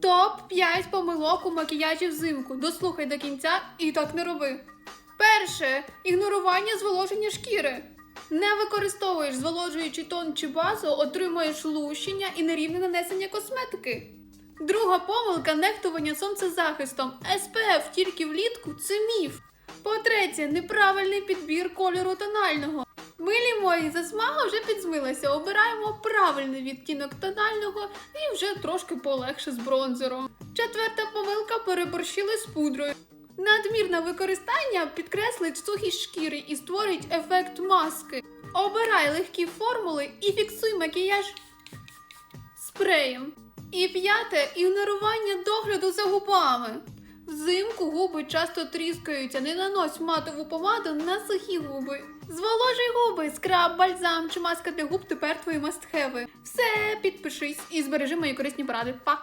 Топ 5 помилок у макіяжі взимку. Дослухай до кінця і так не роби. Перше ігнорування зволоження шкіри. Не використовуєш зволожуючий тон чи базу, отримуєш лущення і нерівне нанесення косметики. Друга помилка нехтування сонцезахистом. SPF тільки влітку це міф. По-третє, неправильний підбір кольору тонального. Милі мої, засмага вже підзмилася. Обираємо правильний відтінок тонального і вже трошки полегше з бронзером. Четверта помилка переборщили з пудрою. Надмірне використання підкреслить сухість шкіри і створить ефект маски. Обирай легкі формули і фіксуй макіяж спреєм. І п'яте ігнорування догляду за губами. Взимку губи часто тріскаються, не нанось матову помаду на сухі губи. Зволожуй губи, скраб, бальзам чи маска для губ тепер твої мастхеви. Все, підпишись і збережи мої корисні поради. Па!